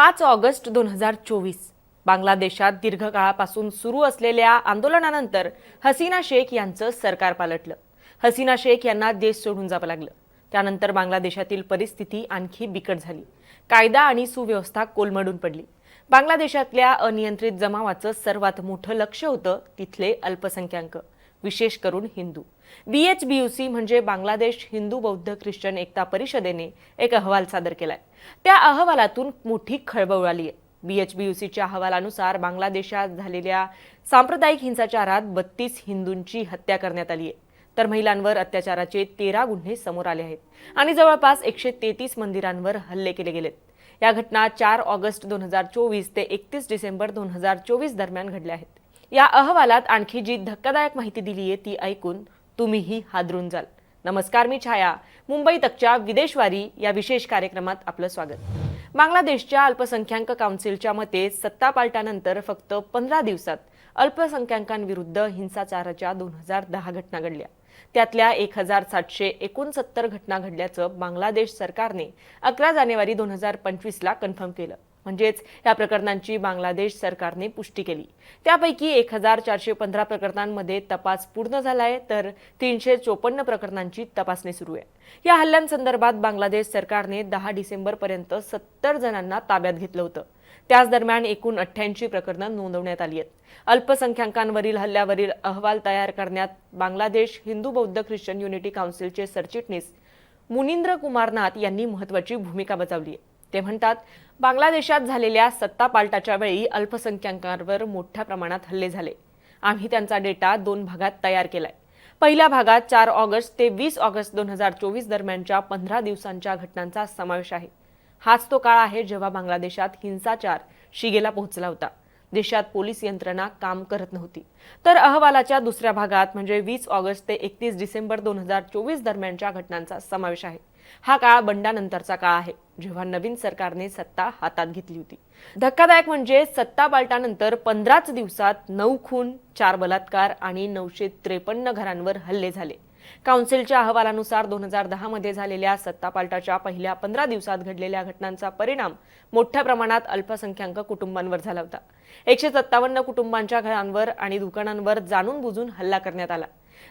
पाच ऑगस्ट दोन हजार चोवीस. बांगलादेशात दीर्घकाळापासून सुरू असलेल्या आंदोलनानंतर हसीना शेख यांचं सरकार पालटलं. हसीना शेख यांना देश सोडून जावं लागलं. त्यानंतर बांगलादेशातील परिस्थिती आणखी बिकट झाली. कायदा आणि सुव्यवस्था कोलमडून पडली. बांगलादेशातल्या अनियंत्रित जमावाचं सर्वात मोठं लक्ष होतं तिथले अल्पसंख्याक. विशेष करून हिंदू. बी एच बीयूसी म्हणजे बांगलादेश हिंदू बौद्ध ख्रिश्चन एकता परिषदेने एक अहवाल सादर केलाय. त्या अहवालातून मोठी खळबळ आली आहे. बीएचबीयूसीच्या अहवालानुसार बांगलादेशात झालेल्या सांप्रदायिक हिंसाचारात बत्तीस हिंदूंची हत्या करण्यात आली आहे. तर महिलांवर अत्याचाराचे तेरा गुन्हे समोर आले आहेत आणि जवळपास एकशे तेहतीस मंदिरांवर हल्ले केले गेलेत. या घटना चार ऑगस्ट दोन हजार चोवीस ते एकतीस डिसेंबर दोन हजार चोवीस दरम्यान घडल्या आहेत. या अहवालात आणखी जी धक्कादायक माहिती दिली आहे ती ऐकून तुम्हीही हादरून जाल. नमस्कार मी छाया. मुंबई तकच्या विदेशवारी या विशेष कार्यक्रमात आपलं स्वागत. बांगलादेशच्या अल्पसंख्याक काउन्सिलच्या मते सत्ता पालटानंतर फक्त पंधरा दिवसात अल्पसंख्याकांविरुद्ध हिंसाचाराच्या दोन हजार दहा घटना घडल्या. त्यातल्या एक हजार सातशे एकोणसत्तर घटना घडल्याचं बांगलादेश सरकारने अकरा जानेवारी दोन हजार पंचवीसला कन्फर्म केलं. म्हणजेच या प्रकरणांची बांगलादेश सरकारने पुष्टी केली. त्यापैकी एक हजार चारशे पंधरा प्रकरणांमध्ये तपास पूर्ण झालाय तर तीनशे चोपन्न प्रकरणांची तपासणी सुरू आहे. या हल्ल्यांसंदर्भात बांगलादेश सरकारने दहा डिसेंबरपर्यंत सत्तर जणांना ताब्यात घेतलं होतं. त्याच दरम्यान एकूण अठ्ठ्याऐंशी प्रकरणं नोंदवण्यात आली आहेत. अल्पसंख्याकांवरील हल्ल्यावरील अहवाल तयार करण्यात बांगलादेश हिंदू बौद्ध ख्रिश्चन युनिटी काउन्सिलचे सरचिटणीस मुनिंद्र कुमारनाथ यांनी महत्वाची भूमिका बजावली आहे. ते म्हणतात बांगलादेशात झालेल्या सत्ता पालटाच्या वेळी अल्पसंख्याकांवर मोठ्या प्रमाणात हल्ले झाले. आम्ही त्यांचा डेटा दोन भागात तयार केलाय. पहिल्या भागात चार ऑगस्ट ते वीस ऑगस्ट दोन हजार चोवीस दरम्यानच्या पंधरा दिवसांच्या घटनांचा समावेश आहे. हाच तो काळ आहे जेव्हा बांगलादेशात हिंसाचार शिगेला पोहोचला होता. देशात पोलीस यंत्रणा काम करत नव्हती. तर अहवालाच्या दुसऱ्या भागात म्हणजे वीस ऑगस्ट ते एकतीस डिसेंबर दोन हजार चोवीस दरम्यानच्या घटनांचा समावेश आहे. हा काळ बंडानंतरचा काळ आहे. जेव्हा नवीन सरकारने सत्ता हातात घेतली होती. धक्कादायक म्हणजे सत्ता पालटानंतर पंधराच दिवसात नऊ खून चार बलात्कार आणि नऊशे त्रेपन्न घरांवर हल्ले झाले. काउन्सिलच्या अहवालानुसार दोन हजार दहा मध्ये झालेल्या सत्तापालटाच्या पहिल्या पंधरा दिवसात घडलेल्या घटनांचा परिणाम मोठ्या प्रमाणात अल्पसंख्याक कुटुंबांवर झाला होता. एकशे सत्तावन्न कुटुंबांच्या घरांवर आणि दुकानांवर जाणून बुजून हल्ला करण्यात आला.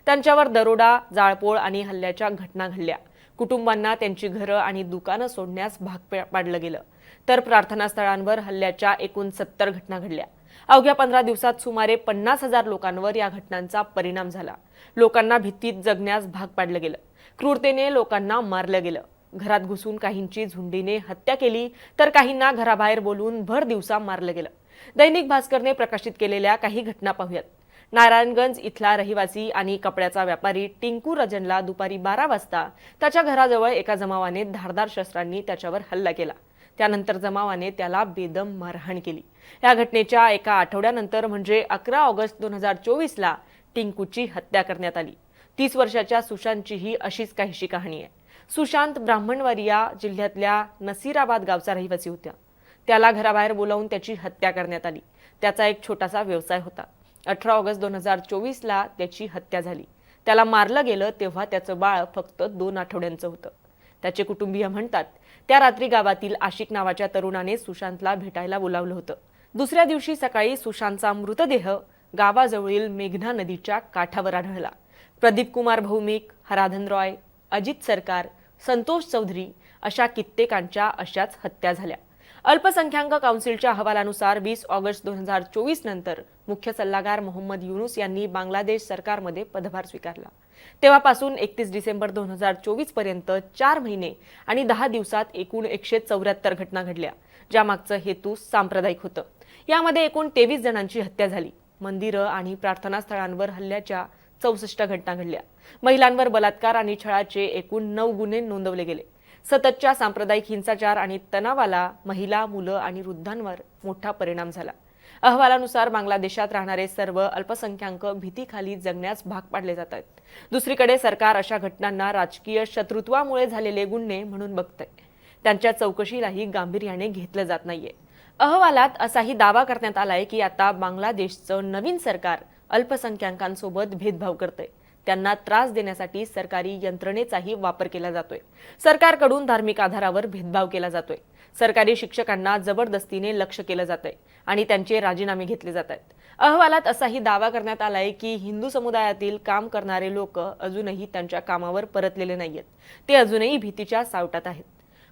त्यांच्यावर दरोडा जाळपोळ आणि हल्ल्याच्या घटना घडल्या. कुटुंबांना त्यांची घरं आणि दुकानं सोडण्यास भाग पाडलं गेलं. तर प्रार्थनास्थळांवर हल्ल्याच्या एकूण सत्तर घटना घडल्या. अवघ्या पंधरा दिवसात सुमारे पन्नास हजार लोकांवर या घटनांचा परिणाम झाला. लोकांना भीतीत जगण्यास भाग पाडलं गेलं. क्रूरतेने लोकांना मारलं गेलं. घरात घुसून काहींची झुंडीने हत्या केली तर काहींना घराबाहेर बोलून भर दिवसा मारलं गेलं. दैनिक भास्करने प्रकाशित केलेल्या काही घटना पाहूयात. नारायणगंज इथला रहिवासी आणि कपड्याचा व्यापारी टिंकू रजनला दुपारी बारा वाजता त्याच्या घराजवळ एका जमावाने धारदार शस्त्रांनी त्याच्यावर हल्ला केला. त्यानंतर जमावाने त्याला बेदम मारहाण केली. या घटनेच्या एका आठवड्यानंतर म्हणजे अकरा ऑगस्ट दोन हजार चोवीसला टिंकूची हत्या करण्यात आली. तीस वर्षाच्या सुशांतचीही अशीच काहीशी कहाणी आहे. सुशांत ब्राह्मणवारिया जिल्ह्यातल्या नसीराबाद गावचा रहिवासी होता त्याला घराबाहेर बोलावून त्याची हत्या करण्यात आली. त्याचा एक छोटासा व्यवसाय होता. अठरा ऑगस्ट दोन हजार चोवीसला त्याची हत्या झाली. त्याला मारलं गेलं तेव्हा त्याचं बाळ फक्त दोन आठवड्यांचं होतं. त्याचे कुटुंबीय म्हणतात त्या रात्री गावातील आशिक नावाच्या तरुणाने सुशांतला भेटायला बोलावलं होतं. दुसऱ्या दिवशी सकाळी सुशांतचा मृतदेह गावाजवळील मेघना नदीच्या काठावर आढळला. प्रदीप कुमार भौमिक हराधन रॉय अजित सरकार संतोष चौधरी अशा कित्येकांच्या अशाच हत्या झाल्या. अल्पसंख्याक काउन्सिलच्या अहवालानुसार वीस ऑगस्ट दोन हजार चोवीस नंतर मुख्य सल्लागार मोहम्मद युनुस यांनी बांगलादेश सरकारमध्ये पदभार स्वीकारला. तेव्हापासून एकतीस डिसेंबर दोन हजार चोवीसपर्यंत चार महिने आणि दहा दिवसात एकूण एकशे चौऱ्याहत्तर घटना घडल्या ज्यामागचं हेतू सांप्रदायिक होतं. यामध्ये एकूण तेवीस जणांची हत्या झाली. मंदिरं आणि प्रार्थनास्थळांवर हल्ल्याच्या चौसष्ट घटना घडल्या. महिलांवर बलात्कार आणि छळाचे एकूण नऊ गुन्हे नोंदवले गेले. सततच्या सांप्रदायिक हिंसाचार आणि तणावाला महिला मुलं आणि वृद्धांवर मोठा परिणाम झाला. अहवालानुसार बांगलादेशात राहणारे सर्व अल्पसंख्याक भीतीखाली जगण्यास भाग पाडले जात आहेत. दुसरीकडे सरकार अशा घटनांना राजकीय शत्रुत्वामुळे झालेले गुन्हे म्हणून बघतंय. त्यांच्या चौकशीलाही गांभीर्याने घेतलं जात नाहीये. अहवालात असाही दावा करण्यात आलाय की आता बांगलादेशचं नवीन सरकार अल्पसंख्याकांसोबत भेदभाव करतंय. त्यांना त्रास देण्यासाठी सरकारी यंत्रणेचाही वापर केला जातोय. सरकारकडून धार्मिक आधारावर भेदभाव केला जातोय. सरकारी शिक्षकांना जबरदस्तीने लक्ष केलं जातंय आणि त्यांचे राजीनामे घेतले जात आहेत अहवालात असाही दावा करण्यात आलाय की हिंदू समुदायातील काम करणारे लोक अजूनही त्यांच्या कामावर परतलेले नाहीयेत. ते अजूनही भीतीच्या सावटात आहेत.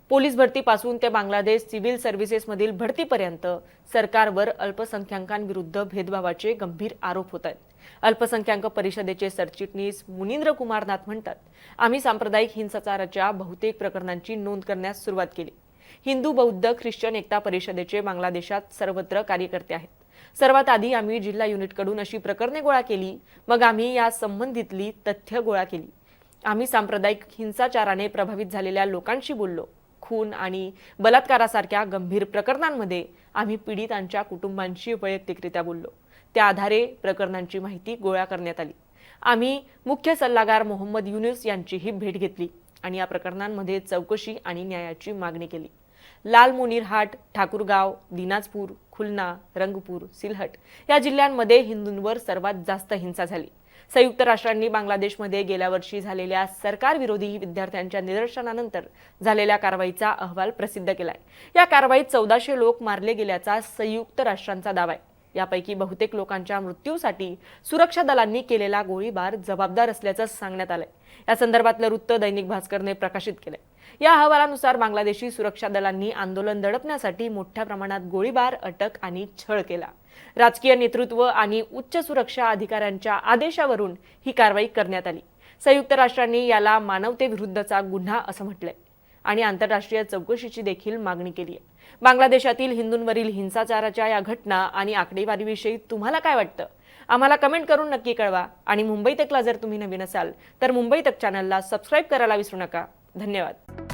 पोलीस भरतीपासून ते बांगलादेश सिव्हिल सर्व्हिसेसमधील भरतीपर्यंत सरकारवर अल्पसंख्याकांविरुद्ध भेदभावाचे गंभीर आरोप होत आहेत. अल्पसंख्याक परिषदेचे सरचिटणीस मुनिंद्र कुमारनाथ म्हणतात आम्ही सांप्रदायिक हिंसाचाराच्या बहुतेक प्रकरणांची नोंद करण्यास सुरुवात केली. हिंदू बौद्ध ख्रिश्चन एकता परिषदेचे बांगलादेशात सर्वत्र कार्यकर्ते आहेत. सर्वात आधी आम्ही जिल्हा युनिटकडून अशी प्रकरणे गोळा केली मग आम्ही या संबंधितली तथ्य गोळा केली. आम्ही सांप्रदायिक हिंसाचाराने प्रभावित झालेल्या लोकांशी बोललो. खून आणि बलात्कारासारख्या गंभीर प्रकरणांमध्ये आम्ही पीडितांच्या कुटुंबांशी वैयक्तिकरित्या बोललो. त्या आधारे प्रकरणांची माहिती गोळा करण्यात आली. आम्ही मुख्य सल्लागार मोहम्मद युनुस यांचीही भेट घेतली आणि या प्रकरणांमध्ये चौकशी आणि न्यायाची मागणी केली. लाल मुनीरहाट ठाकूरगाव दिनाजपूर खुलना रंगपूर सिलहट या जिल्ह्यांमध्ये हिंदूंवर सर्वात जास्त हिंसा झाली. संयुक्त राष्ट्रांनी बांगलादेशमध्ये गेल्या वर्षी झालेल्या सरकारविरोधी विद्यार्थ्यांच्या निदर्शनानंतर झालेल्या कारवाईचा अहवाल प्रसिद्ध केलाय. या कारवाईत चौदाशे लोक मारले गेल्याचा संयुक्त राष्ट्रांचा दावा आहे. यापैकी बहुतेक लोकांच्या मृत्यूसाठी सुरक्षा दलांनी केलेला गोळीबार जबाबदार असल्याचं सांगण्यात आलंय. या संदर्भातलं वृत्त दैनिक भास्करने प्रकाशित केलंय. या अहवालानुसार बांगलादेशी सुरक्षा दलांनी आंदोलन दडपण्यासाठी मोठ्या प्रमाणात गोळीबार अटक आणि छळ केला. राजकीय नेतृत्व आणि उच्च सुरक्षा अधिकाऱ्यांच्या आदेशावरून ही कारवाई करण्यात आली. संयुक्त राष्ट्रांनी याला मानवतेविरुद्धचा गुन्हा असं म्हटलंय आणि आंतरराष्ट्रीय चौकशीची देखील मागणी केली आहे. बांगलादेशातील हिंदूंवरील हिंसाचाराच्या या घटना आणि आकडेवारीविषयी तुम्हाला काय वाटतं? आम्हाला कमेंट करून नक्की कळवा आणि मुंबई तकला जर तुम्ही नवीन असाल तर मुंबई तक चॅनलला सबस्क्राईब करायला विसरू नका. धन्यवाद.